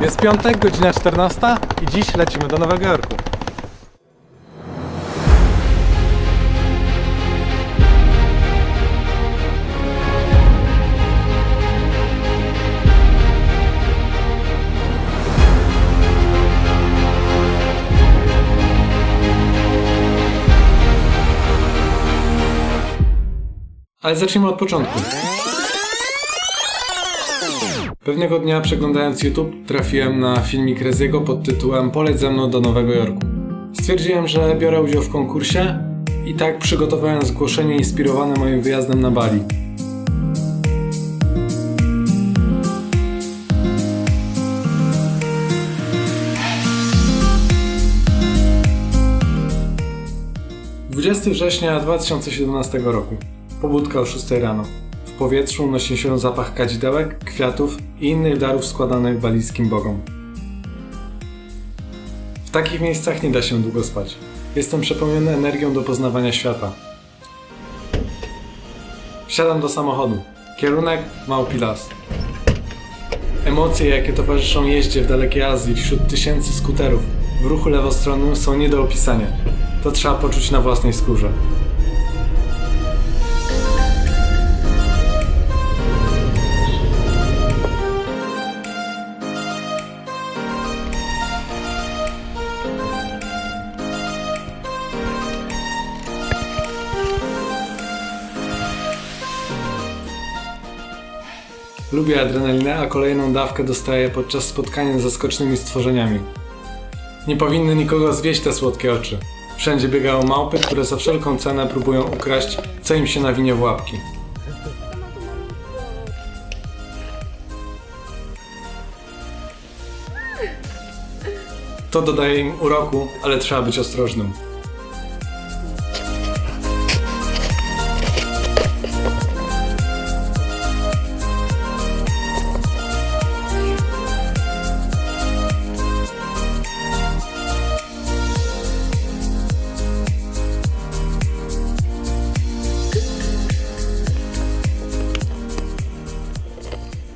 Jest piątek, godzina 14 i dziś lecimy do Nowego Jorku. Ale zacznijmy od początku. Pewnego dnia przeglądając YouTube trafiłem na filmik Reziego pod tytułem Poleć ze mną do Nowego Jorku. Stwierdziłem, że biorę udział w konkursie i tak przygotowałem zgłoszenie inspirowane moim wyjazdem na Bali. Dwudziesty września 2017 roku. Pobudka o 6 rano. W powietrzu unosi się zapach kadzidełek, kwiatów i innych darów składanych balijskim bogom. W takich miejscach nie da się długo spać. Jestem przepełniony energią do poznawania świata. Wsiadam do samochodu. Kierunek Małpi Las. Emocje, jakie towarzyszą jeździe w dalekiej Azji wśród tysięcy skuterów w ruchu lewostronnym są nie do opisania. To trzeba poczuć na własnej skórze. Lubię adrenalinę, a kolejną dawkę dostaję podczas spotkania z zaskocznymi stworzeniami. Nie powinny nikogo zwieść te słodkie oczy. Wszędzie biegają małpy, które za wszelką cenę próbują ukraść, co im się nawinie w łapki. To dodaje im uroku, ale trzeba być ostrożnym.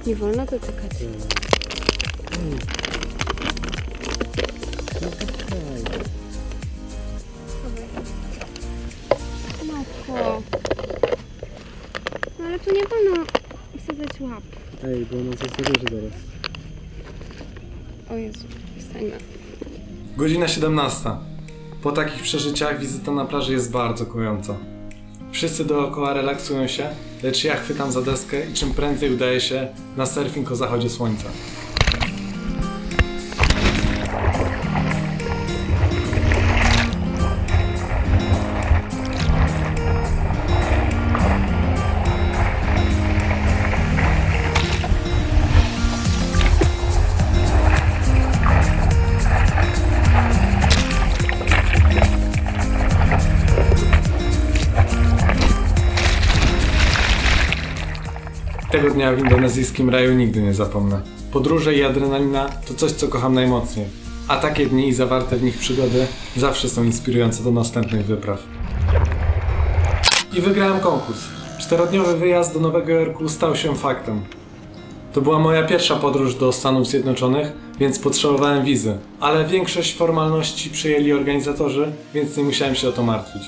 Nie wolno dotykać. Matko. No ale tu nie wolno wsadzać łap. Ej, bo ona coś zabierze zaraz. O Jezu, wstańmy. Godzina 17. Po takich przeżyciach wizyta na plaży jest bardzo kojąca. Wszyscy dookoła relaksują się, lecz ja chwytam za deskę i czym prędzej udaje się na surfing o zachodzie słońca. Tego dnia w indonezyjskim raju nigdy nie zapomnę. Podróże i adrenalina to coś, co kocham najmocniej. A takie dni i zawarte w nich przygody zawsze są inspirujące do następnych wypraw. I wygrałem konkurs. Czterodniowy wyjazd do Nowego Jorku stał się faktem. To była moja pierwsza podróż do Stanów Zjednoczonych, więc potrzebowałem wizy. Ale większość formalności przyjęli organizatorzy, więc nie musiałem się o to martwić.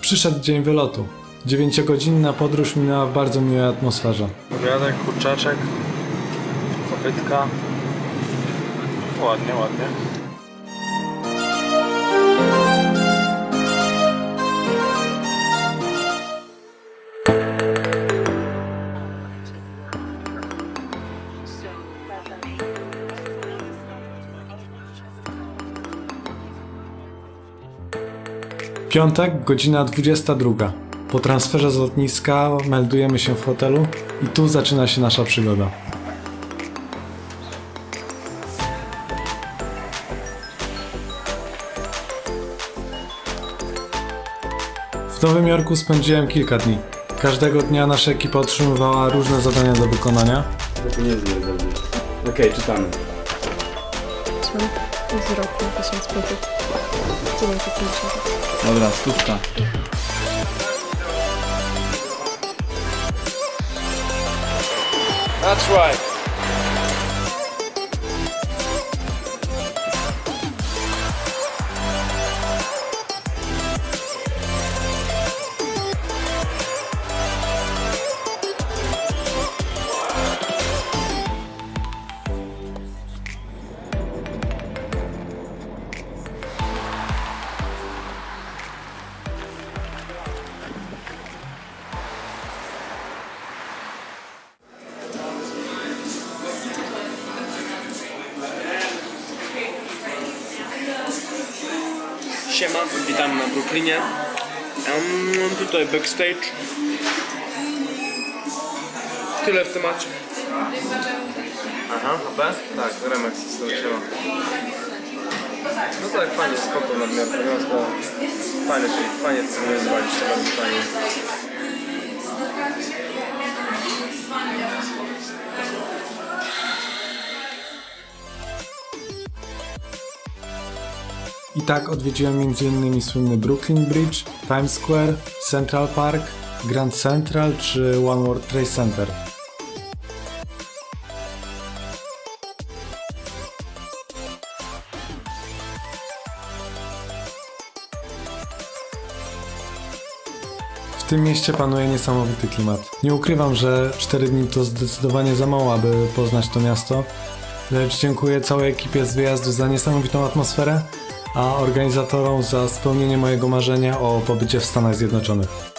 Przyszedł dzień wylotu. Dziewięciogodzinna podróż minęła w bardzo miłej atmosferze. Obiadek, kurczaczek, kopytka. Ładnie, ładnie. Piątek, godzina 22. Po transferze z lotniska meldujemy się w hotelu i tu zaczyna się nasza przygoda. W Nowym Jorku spędziłem kilka dni. Każdego dnia nasza ekipa otrzymywała różne zadania do wykonania. To nie jest dobrze. Okej, czytamy. Z roku 1000 zł. 950. Dobra, stówka. That's right. Siema, witamy na Brooklynie. Um, tutaj backstage. Tyle w temacie. Aha, B? Tak, Remek z tym siema. No tak, fajnie, spoko nadmiar poniosła. Fajnie, czyli fajnie cywilizowaliście, bardzo fajnie. I tak odwiedziłem m.in. słynny Brooklyn Bridge, Times Square, Central Park, Grand Central czy One World Trade Center. W tym mieście panuje niesamowity klimat. Nie ukrywam, że 4 dni to zdecydowanie za mało, aby poznać to miasto, lecz dziękuję całej ekipie z wyjazdu za niesamowitą atmosferę, a organizatorom za spełnienie mojego marzenia o pobycie w Stanach Zjednoczonych.